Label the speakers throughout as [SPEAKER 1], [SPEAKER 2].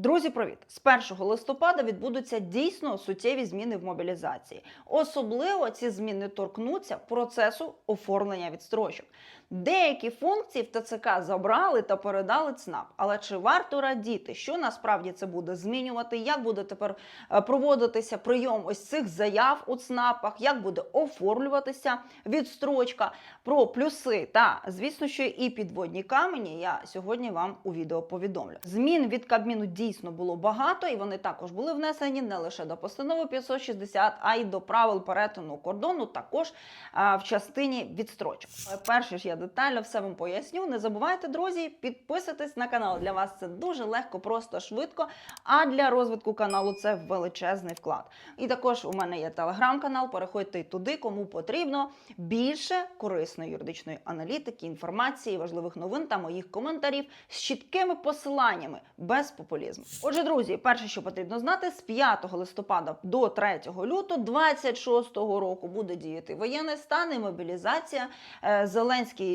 [SPEAKER 1] Друзі, привіт! З 1 листопада відбудуться дійсно суттєві зміни в мобілізації. Особливо ці зміни торкнуться процесу оформлення відстрочок. Деякі функції в ТЦК забрали та передали ЦНАП. Але чи варто радіти, що насправді це буде змінювати? Як буде тепер е, проводитися прийом ось цих заяв у ЦНАПах? Як буде оформлюватися відстрочка? Про плюси та звісно, що і підводні камені я сьогодні вам у відео повідомлю. Змін від Кабміну дійсно було багато, і вони також були внесені не лише до постанови 560, а й до правил перетину кордону, також а, в частині відстрочок. Перше ж я детально все вам поясню. Не забувайте, друзі, підписуйтесь на канал. Для вас це дуже легко, просто швидко. А для розвитку каналу це величезний вклад. І також у мене є телеграм-канал. Переходьте туди, кому потрібно більше корисної юридичної аналітики, інформації, важливих новин та моїх коментарів з чіткими посиланнями без популізму. Отже, друзі, перше, що потрібно знати, з 5 листопада до 3 лютого 26-го року буде діяти воєнний стан і мобілізація. Е,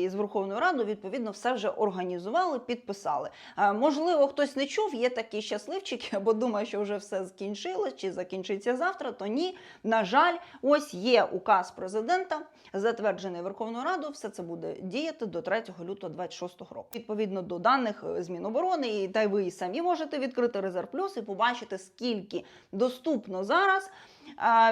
[SPEAKER 1] З Верховною Радою відповідно все вже організували, підписали. Е, Можливо, хтось не чув, є такі щасливчики, або думає, що вже все закінчилось чи закінчиться завтра. То ні, на жаль, ось є указ президента, затверджений Верховною Радою. Все це буде діяти до 3 лютого 26 року. Відповідно до даних е, з Міноборони, і та й ви самі можете відкрити резерв плюс і побачити, скільки доступно зараз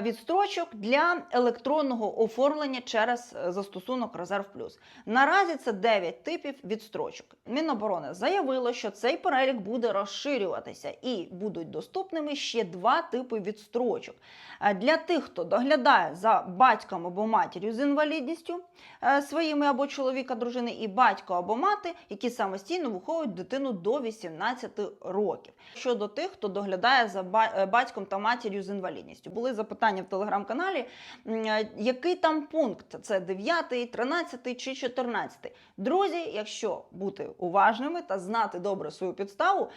[SPEAKER 1] відстрочок для електронного оформлення через е, застосунок Резерв Плюс. Наразі це 9 типів відстрочок. Міноборони заявило, що цей перелік буде розширюватися і будуть доступними ще два типи відстрочок. Для тих, хто доглядає за батьком або матір'ю з інвалідністю е, своїми або чоловіка, дружини, і батько або мати, які самостійно виховують дитину до 18 років. Щодо тих, хто доглядає за е, батьком та матір'ю з інвалідністю, були запитання в телеграм-каналі, е, який там пункт? Це 9, 13 чи 14? Друзі, якщо бути уважними та знати добре свою підставу,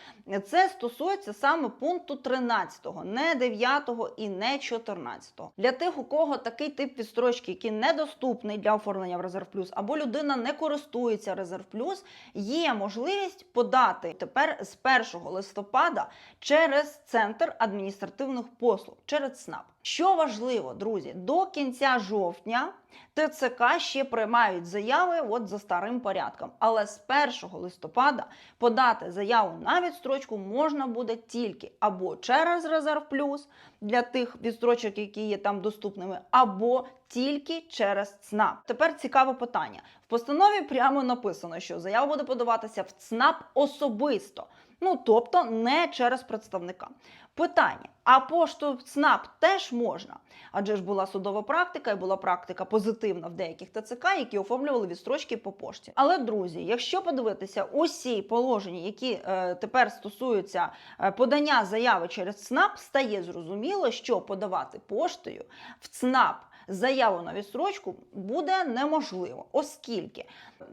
[SPEAKER 1] це стосується саме пункту 13, не 9 і не 14. Для тих, у кого такий тип відстрочки, який недоступний для оформлення в Резерв Плюс, або людина не користується Резерв Плюс, є можливість подати тепер з 1 листопада через центр адміністративних послуг, через СНАП. Що важливо, друзі, до кінця жовтня ТЦК ще приймають заяви от за старим порядком. Але з 1 листопада подати заяву на відстрочку можна буде тільки або через Резерв Плюс для тих відстрочок, які є там доступними, або тільки через ЦНАП. Тепер цікаве питання. В постанові прямо написано, що заява буде подаватися в ЦНАП особисто. Ну, тобто не через представника. Питання: а пошту ЦНАП теж можна? Адже ж була судова практика і була практика позитивна в деяких ТЦК, які оформлювали відстрочки по пошті. Але друзі, якщо подивитися усі положення, які е, тепер стосуються е, подання заяви через ЦНАП, стає зрозуміло, що подавати поштою в ЦНАП заяву на відстрочку буде неможливо, оскільки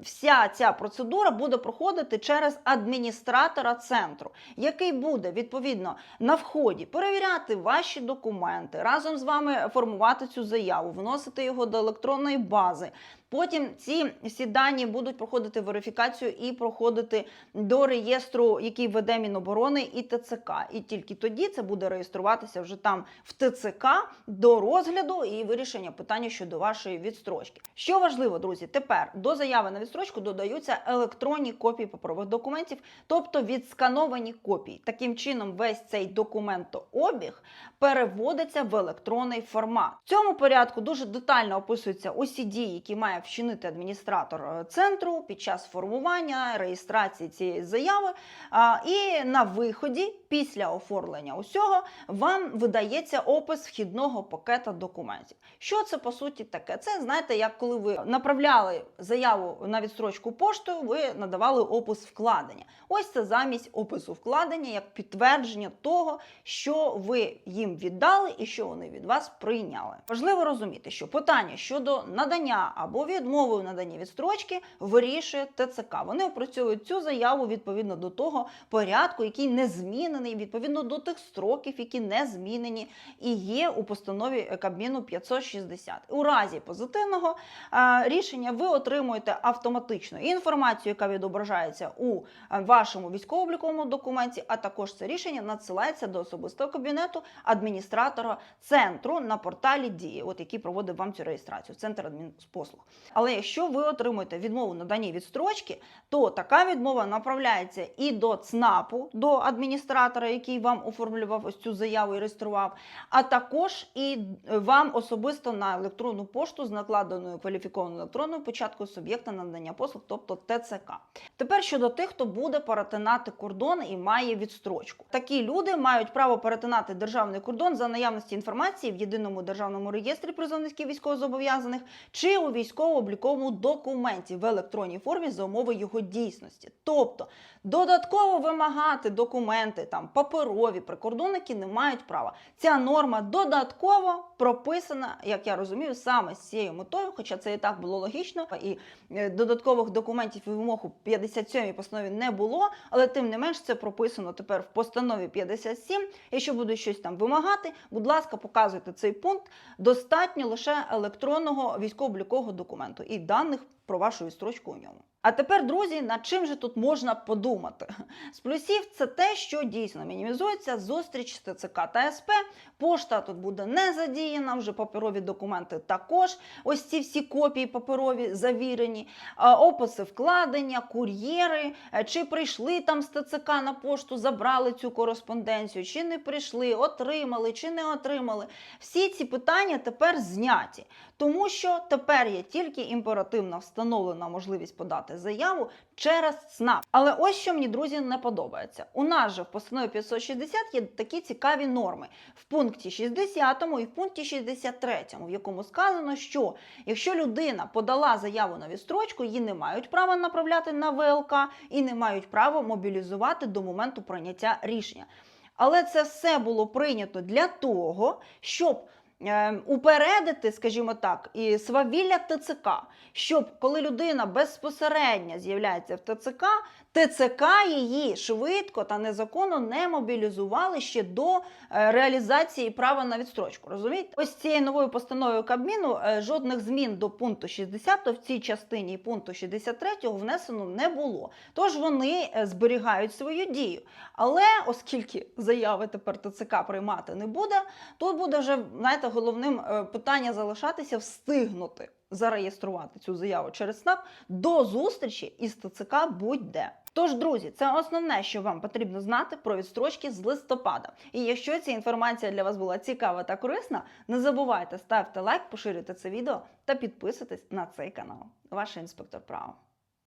[SPEAKER 1] вся ця процедура буде проходити через адміністратора центру, який буде відповідно на вході перевіряти ваші документи, разом з вами формувати цю заяву, вносити його до електронної бази. Потім ці всі дані будуть проходити верифікацію і проходити до реєстру, який веде Міноборони і ТЦК. І тільки тоді це буде реєструватися вже там в ТЦК до розгляду і вирішення питання щодо вашої відстрочки. Що важливо, друзі, тепер до заяви на відстрочку додаються електронні копії паперових документів, тобто відскановані копії. Таким чином, весь цей документообіг переводиться в електронний формат. В цьому порядку дуже детально описуються усі дії, які має вчинити адміністратор е, центру під час формування, реєстрації цієї заяви. І на виході, після оформлення усього, вам видається опис вхідного пакета документів. Що це по суті таке? Це знаєте, як коли ви направляли заяву на відстрочку поштою, ви надавали опис вкладення. Ось це замість опису вкладення, як підтвердження того, що ви їм віддали і що вони від вас прийняли. Важливо розуміти, що питання щодо надання або заяву відмовою надані відстрочки вирішує ТЦК. Вони опрацьовують цю заяву відповідно до того порядку, який не змінений, відповідно до тих строків, які не змінені, і є у постанові Кабміну 560. У разі позитивного рішення ви отримуєте автоматично інформацію, яка відображається у вашому військово-обліковому документі, а також це рішення надсилається до особистого кабінету адміністратора центру на порталі дії, от який проводив вам цю реєстрацію, центр адмінпослуг. Але якщо ви отримуєте відмову на даній відстрочки, то така відмова направляється і до ЦНАПу, до адміністратора, який вам оформлював ось цю заяву і реєстрував, а також і вам особисто на електронну пошту з накладеною кваліфікованою електронною початкою суб'єкта надання послуг, тобто ТЦК. Тепер щодо тих, хто буде перетинати кордон і має відстрочку. Такі люди мають право перетинати державний кордон за наявності інформації в єдиному державному реєстрі призовників військовозобов'язаних чи у військово-обліковому документі в електронній формі за умови його дійсності. Тобто додатково вимагати документи там паперові прикордонники не мають права. Ця норма додатково прописана, як я розумію, саме з цією метою, хоча це і так було логічно, і е, додаткових документів і вимог у 57-й постанові не було, але тим не менш це прописано тепер в постанові 57. Якщо будуть щось там вимагати, будь ласка, показуйте цей пункт. Достатньо лише електронного військово-облікового документу і даних про вашу відстрочку у ньому. А тепер, друзі, над чим же тут можна подумати? З плюсів це те, що дійсно мінімізується зустріч з ТЦК та СП. Пошта тут буде не задіяна, вже паперові документи також. Ось ці всі копії паперові завірені, описи вкладення, кур'єри, е, чи прийшли там з ТЦК на пошту, забрали цю кореспонденцію, чи не прийшли, отримали, чи не отримали. Всі ці питання тепер зняті, тому що тепер є тільки імперативно встановлена можливість подати заяву через СНАП. Але ось що мені, друзі, не подобається. У нас же в постанові 560 є такі цікаві норми в пункті 60 і в пункті 63, в якому сказано, що якщо людина подала заяву на відстрочку, її не мають права направляти на ВЛК і не мають права мобілізувати до моменту прийняття рішення. Але це все було прийнято для того, щоб упередити, скажімо так, і свавілля ТЦК, щоб коли людина безпосередньо з'являється в ТЦК, ТЦК її швидко та незаконно не мобілізували ще до е, реалізації права на відстрочку. Розумієте? Ось цією новою постановою Кабміну е, жодних змін до пункту 60 в цій частині пункту 63 внесено не було. Тож вони е, зберігають свою дію. Але оскільки заяви тепер ТЦК приймати не буде, тут буде вже знаєте, головним е, питання залишатися встигнути зареєструвати цю заяву через СНАП до зустрічі із ТЦК будь-де. Тож, друзі, це основне, що вам потрібно знати про відстрочки з листопада. І якщо ця інформація для вас була цікава та корисна, не забувайте ставити лайк, поширюйте це відео та підписуйтесь на цей канал. Ваш інспектор права.